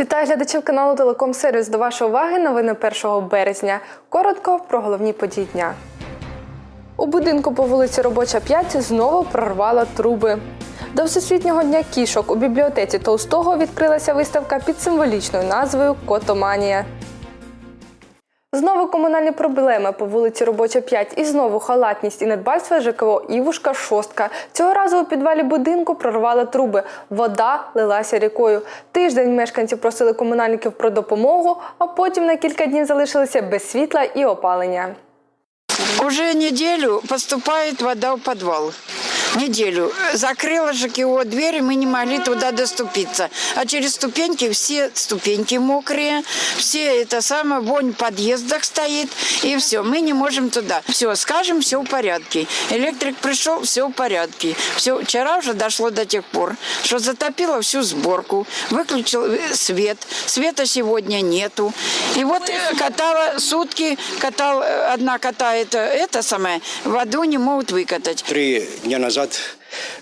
Вітаю глядачів каналу Телеком Сервіс. До вашої уваги новини 1 березня. Коротко про головні події дня. У будинку по вулиці Робоча 5 знову прорвало труби. До Всесвітнього дня кішок у бібліотеці Толстого відкрилася виставка під символічною назвою Котоманія. Знову комунальні проблеми по вулиці Робоча 5 і знову халатність і недбальство ЖКО Івушка Шостка. Цього разу у підвалі будинку прорвали труби. Вода лилася рікою. Тиждень мешканці просили комунальників про допомогу, а потім на кілька днів залишилися без світла і опалення. Уже неделю поступает вода в подвал. Неделю. Закрыла ЖКО дверь, мы не могли туда доступиться. А через ступеньки все ступеньки мокрые, все это самое, вонь в подъездах стоит, и все, мы не можем туда. Все, скажем, все в порядке. Электрик пришел, все в порядке. Все, вчера уже дошло до тех пор, что затопило всю сборку, выключил э, свет, света сегодня нету. И вот э, катала сутки, катал, э, одна катает э, это самое, воду не могут выкатать. Три дня назад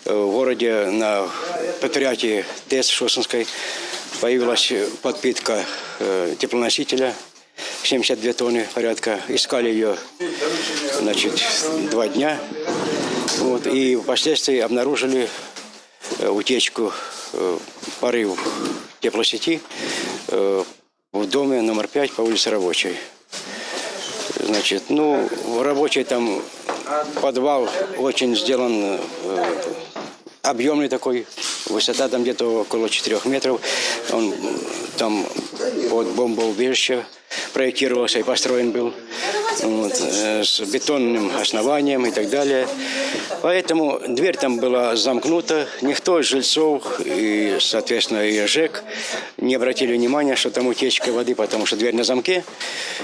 э, в городе на предприятии ТЭС Шосинской появилась подпитка э, теплоносителя 72 тонны порядка. Искали ее значит, два дня. Вот, и впоследствии обнаружили э, утечку, порыв теплосети в доме номер 5 по улице Рабочей. Значит, ну, в рабочий там подвал очень сделан э, объемный такой, высота там где-то около 4 метров. Он там под бомбоубежище проектировался и построен был вот, э, с бетонным основанием и так далее. Поэтому дверь там была замкнута. Никто из жильцов и, соответственно, и ЖЭК не обратили внимания, что там утечка воды, потому что дверь на замке.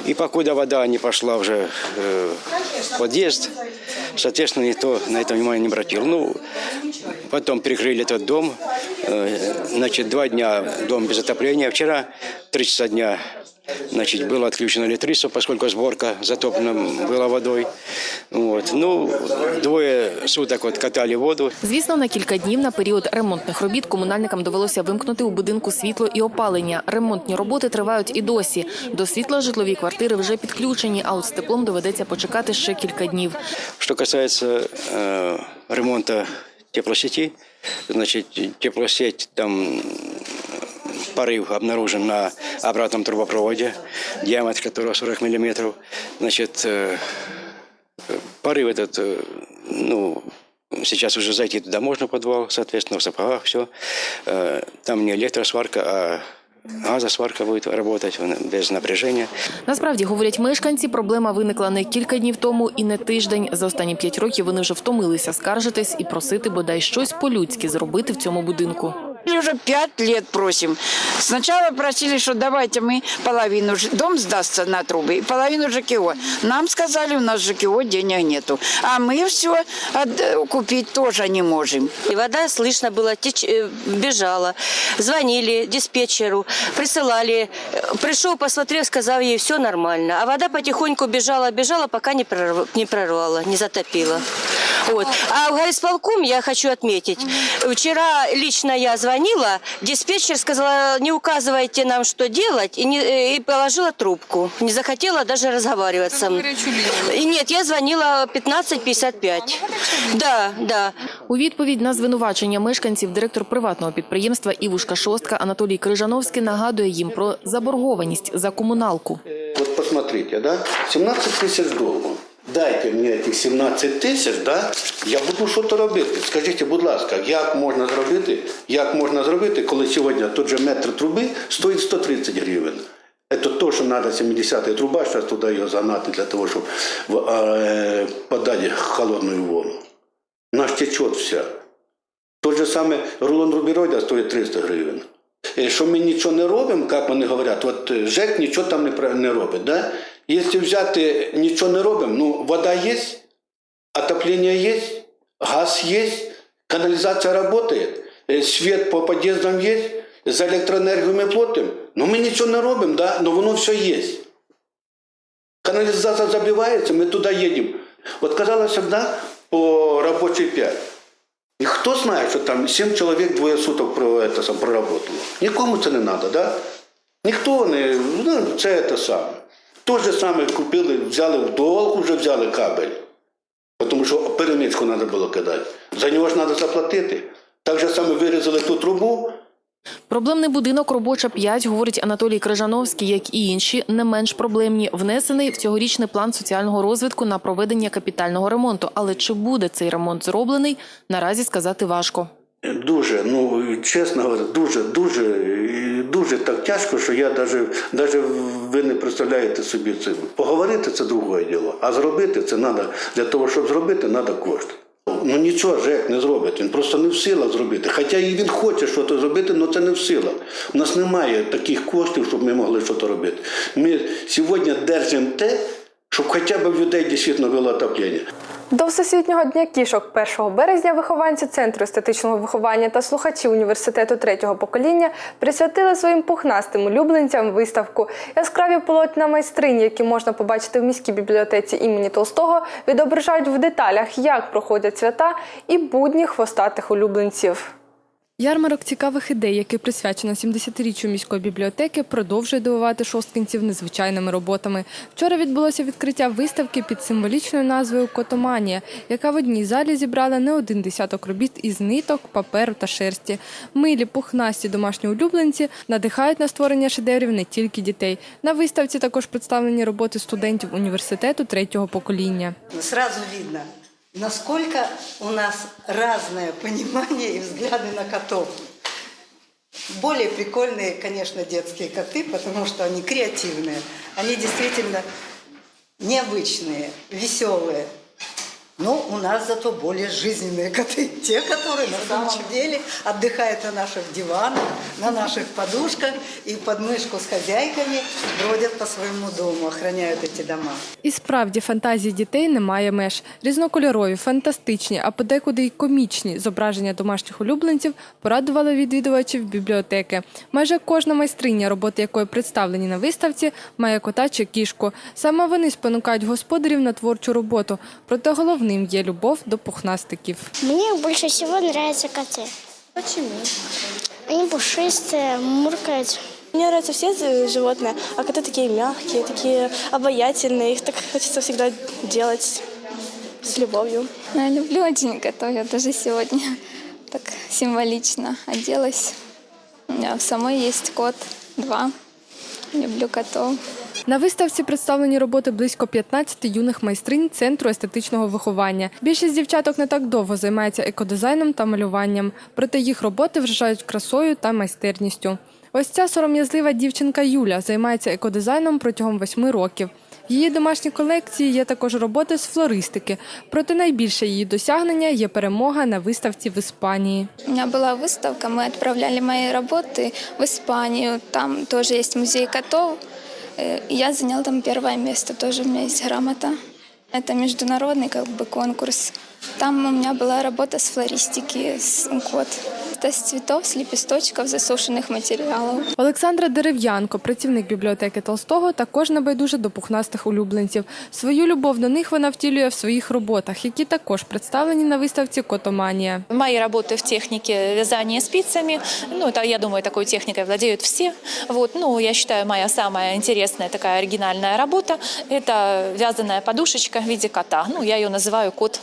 И покуда вода не пошла уже э, в подъезд, соответственно, никто на это внимание не обратил. Ну, потом перекрыли этот дом. Э, Значит, два дня дом без отопления. Вчера, три часа дня, значит, было отключено электричество, поскольку сборка затоплена была водой. Вот. Ну, двое суток вот катали воду. Звісно, на кілька днів на період ремонтних робіт комунальникам довелося вимкнути у будинку світло і опалення. Ремонтні роботи тривають і досі. До світла житлові квартири вже підключені, а от з теплом доведеться почекати ще кілька днів. Что касается э, ремонта теплосети, значит, теплосеть там порыв обнаружен на обратном трубопроводе, диаметр которого 40 миллиметров. Значит, э, порыв этот, э, ну, сейчас уже зайти туда можно в подвал, соответственно, в сапогах все. Там не электросварка, а газосварка будет работать он без напряжения. Насправді, говорять мешканці, проблема виникла не кілька днів тому і не тиждень. За останні п'ять років вони вже втомилися скаржитись і просити бодай щось по-людськи зробити в цьому будинку. Или уже пять лет просим. Сначала просили, что давайте мы половину, дом сдастся на трубы, и половину ЖКО. Нам сказали, у нас ЖКО денег нету. А мы все купить тоже не можем. И вода, слышно было, теч- э, бежала. Звонили диспетчеру, присылали. Э, Пришел, посмотрел, сказал ей, все нормально. А вода потихоньку бежала, бежала, пока не, прорв- не прорвала, не затопила. Вот. А в горисполком я хочу отметить. Вчера лично я звонила, диспетчер сказала, не указывайте нам, что делать, и, не, э, и положила трубку. Не захотела даже разговаривать со мной. И Нет, я звонила 15.55. Да, да. У відповідь на звинувачення мешканців директор приватного підприємства Івушка Шостка Анатолій Крижановський нагадує їм про заборгованість за комуналку. Вот посмотрите, да, 17 тысяч долларов. Дайте мені этих 17 тисяч, да, я буду щось робити. Скажіть, будь ласка, як можна зробити, як можна зробити, коли сьогодні тот же метр труби стоїть 130 гривень. Это то, что надо 70 труба, сейчас туда ее загнать для того, чтобы э, подать холодную воду. Наш течет вся. Тот же самый рулон рубероида стоїть 300 гривень. Е, Що ми нічого не робимо, як вони говорять, от е, ЖЕК нічого там не, про- не робить. Да? Якщо взяти нічого не робимо, ну вода є, отоплення є, газ є, каналізація працює, е, світ по під'їздам є, за електроенергію ми платимо, ну ми нічого не робимо, да? але воно все є. Канализация забивается, мы туда едем. Вот казалось всегда по рабочей 5. И кто знает, что там 7 человек двое суток про это сам проработало. Никому это не надо, да? Ніхто не, ну, це те саме. То же саме купили, взяли в долг, вже взяли кабель. Тому що перемичку треба було кидати. За нього ж треба заплатити. Так же саме вирізали ту трубу, Проблемний будинок робоча 5, говорить Анатолій Крижановський, як і інші, не менш проблемні, внесений в цьогорічний план соціального розвитку на проведення капітального ремонту. Але чи буде цей ремонт зроблений, наразі сказати важко. Дуже, ну чесно говоря, дуже, дуже, дуже так тяжко, що я навіть, навіть ви не представляєте собі це. Поговорити це друге діло, а зробити це треба. Для того, щоб зробити, треба кошти. Ну нічого ЖЕК не зробить, він просто не в силах зробити. Хоча і він хоче щось зробити, але це не в силах. У нас немає таких коштів, щоб ми могли щось робити. Ми сьогодні держимо те, щоб хоча б людей дійсно було отоплення. До Всесвітнього дня кішок 1 березня вихованці Центру естетичного виховання та слухачі університету третього покоління присвятили своїм пухнастим улюбленцям виставку. Яскраві полотна майстрині, які можна побачити в міській бібліотеці імені Толстого, відображають в деталях, як проходять свята і будні хвостатих улюбленців. Ярмарок цікавих ідей, який присвячено 70-річчю міської бібліотеки, продовжує дивувати шосткинців незвичайними роботами. Вчора відбулося відкриття виставки під символічною назвою Котоманія, яка в одній залі зібрала не один десяток робіт із ниток, паперу та шерсті. Милі, пухнасті домашні улюбленці надихають на створення шедеврів не тільки дітей. На виставці також представлені роботи студентів університету третього покоління. Сразу видно, насколько у нас разное понимание и взгляды на котов. Более прикольные, конечно, детские коты, потому что они креативные. Они действительно необычные, веселые. Но у нас зато более жизненные коты. Те, которые на самом деле отдыхают на наших диванах, на наших подушках и под мышку с хозяйками бродят по своему дому, охраняют эти дома. І справді фантазії дітей немає меж. Різнокольорові, фантастичні, а подекуди й комічні зображення домашніх улюбленців порадували відвідувачів бібліотеки. Майже кожна майстриня, роботи якої представлені на виставці, має кота чи кішку. Саме вони спонукають господарів на творчу роботу. Проте головним є любов до пухнастиків. Мне больше всего нравятся коты. Почему? Они пушистые, муркают. Мне нравятся все животные, а коты такие мягкие, такие обаятельные. Их так хочется всегда делать с любовью. Ну, я люблю очень котов. Я даже сегодня так символично оделась. У меня в самой есть кот, два. Люблю котов. На виставці представлені роботи близько 15 юних майстринь центру естетичного виховання. Більшість дівчаток не так довго займаються екодизайном та малюванням, проте їх роботи вражають красою та майстерністю. Ось ця сором'язлива дівчинка Юля займається екодизайном протягом восьми років. В її домашній колекції є також роботи з флористики. Проте найбільше її досягнення є перемога на виставці в Іспанії. У меня была выставка, мы отправляли мои работы в Испанию. Там тоже есть музей котов. Э, и Я заняла там первое место, тоже у меня есть грамота. Это международный как бы конкурс. Там у меня была работа с флористики, с кот. Это с цветов, с лепесточков, засушенных материалов. Олександра Дерев'янко, працівник бібліотеки Толстого, також небайдуже до пухнастих улюбленців. Свою любов до них вона втілює в своїх роботах, які також представлені на виставці Котоманія. Мои работы в технике вязания спицами, ну, это, я думаю, такой техникой владеют все. Вот, ну, я считаю, моя самая интересная такая оригинальная работа – это вязаная подушечка в виде кота. Ну, я ее называю кот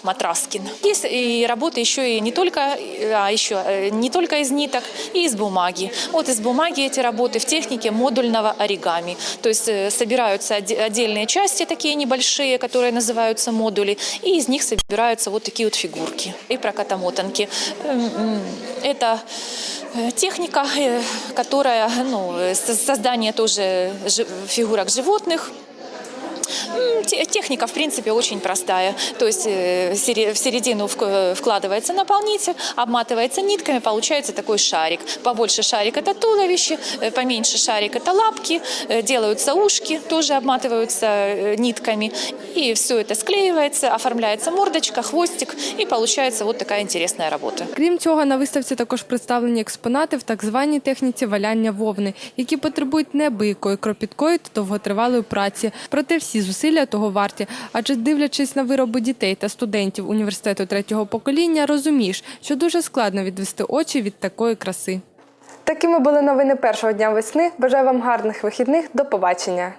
Матраскин. Есть и работы еще и не только, а еще э, не только из ниток, и из бумаги. Вот из бумаги эти работы в технике модульного оригами. То есть э, собираются отдельные части такие небольшие, которые называются модули, и из них собираются вот такие вот фигурки. И прокатамотанки. Эм, м, Это э, техника, э, которая, ну, э, со- создание тоже фигурок животных, Техника, в принципе, очень простая. То есть э, сере- в середину вк- вкладывается наполнитель, обматывается нитками, получается такой шарик. Побольше шарик – это туловище, э, поменьше шарик – это лапки, э, делаются ушки, тоже обматываются э, нитками. И все это склеивается, оформляется мордочка, хвостик, и получается вот такая интересная работа. Крім цього, на виставці також представлені експонати в так званій техніці валяння вовни, які потребують неабиякої кропіткої та довготривалої праці. Проте всі зусилля того варті. Адже дивлячись на вироби дітей та студентів університету третього покоління, розумієш, що дуже складно відвести очі від такої краси. Такими були новини першого дня весни. Бажаю вам гарних вихідних. До побачення.